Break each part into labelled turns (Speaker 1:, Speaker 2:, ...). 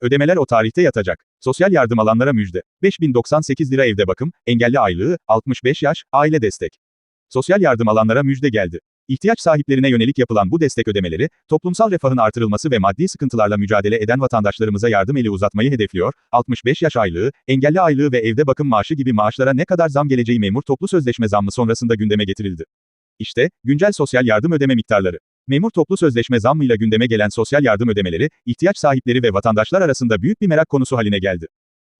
Speaker 1: Ödemeler o tarihte yatacak. Sosyal yardım alanlara müjde. 5098 lira evde bakım, engelli aylığı, 65 yaş, aile destek. Sosyal yardım alanlara müjde geldi. İhtiyaç sahiplerine yönelik yapılan bu destek ödemeleri, toplumsal refahın artırılması ve maddi sıkıntılarla mücadele eden vatandaşlarımıza yardım eli uzatmayı hedefliyor, 65 yaş aylığı, engelli aylığı ve evde bakım maaşı gibi maaşlara ne kadar zam geleceği memur toplu sözleşme zammı sonrasında gündeme getirildi. İşte, güncel sosyal yardım ödeme miktarları. Memur toplu sözleşme zammıyla gündeme gelen sosyal yardım ödemeleri, ihtiyaç sahipleri ve vatandaşlar arasında büyük bir merak konusu haline geldi.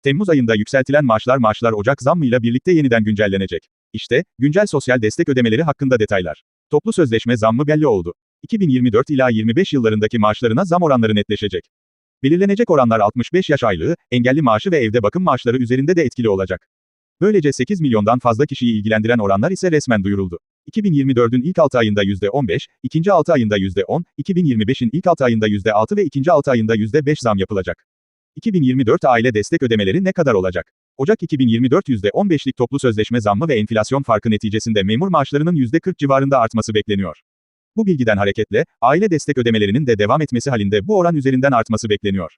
Speaker 1: Temmuz ayında yükseltilen maaşlar maaşlar Ocak zammıyla birlikte yeniden güncellenecek. İşte, güncel sosyal destek ödemeleri hakkında detaylar. Toplu sözleşme zammı belli oldu. 2024 ila 25 yıllarındaki maaşlarına zam oranları netleşecek. Belirlenecek oranlar 65 yaş aylığı, engelli maaşı ve evde bakım maaşları üzerinde de etkili olacak. Böylece 8 milyondan fazla kişiyi ilgilendiren oranlar ise resmen duyuruldu. 2024'ün ilk 6 ayında %15, ikinci 6 ayında %10, 2025'in ilk 6 ayında %6 ve ikinci 6 ayında %5 zam yapılacak. 2024 aile destek ödemeleri ne kadar olacak? Ocak 2024 %15'lik toplu sözleşme zammı ve enflasyon farkı neticesinde memur maaşlarının %40 civarında artması bekleniyor. Bu bilgiden hareketle, aile destek ödemelerinin de devam etmesi halinde bu oran üzerinden artması bekleniyor.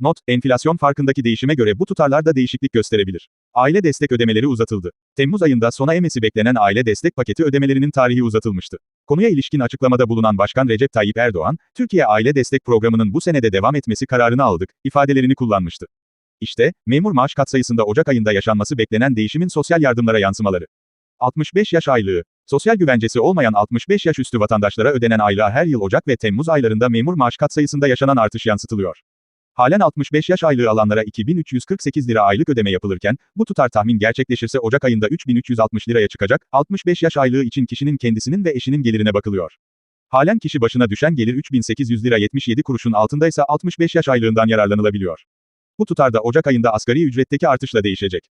Speaker 1: Not, enflasyon farkındaki değişime göre bu tutarlar da değişiklik gösterebilir. Aile destek ödemeleri uzatıldı. Temmuz ayında sona emesi beklenen aile destek paketi ödemelerinin tarihi uzatılmıştı. Konuya ilişkin açıklamada bulunan Başkan Recep Tayyip Erdoğan, Türkiye Aile Destek Programı'nın bu senede devam etmesi kararını aldık, ifadelerini kullanmıştı. İşte, memur maaş katsayısında Ocak ayında yaşanması beklenen değişimin sosyal yardımlara yansımaları. 65 yaş aylığı. Sosyal güvencesi olmayan 65 yaş üstü vatandaşlara ödenen aylığa her yıl Ocak ve Temmuz aylarında memur maaş katsayısında yaşanan artış yansıtılıyor. Halen 65 yaş aylığı alanlara 2348 lira aylık ödeme yapılırken, bu tutar tahmin gerçekleşirse Ocak ayında 3360 liraya çıkacak, 65 yaş aylığı için kişinin kendisinin ve eşinin gelirine bakılıyor. Halen kişi başına düşen gelir 3800 lira 77 kuruşun altındaysa 65 yaş aylığından yararlanılabiliyor. Bu tutar da Ocak ayında asgari ücretteki artışla değişecek.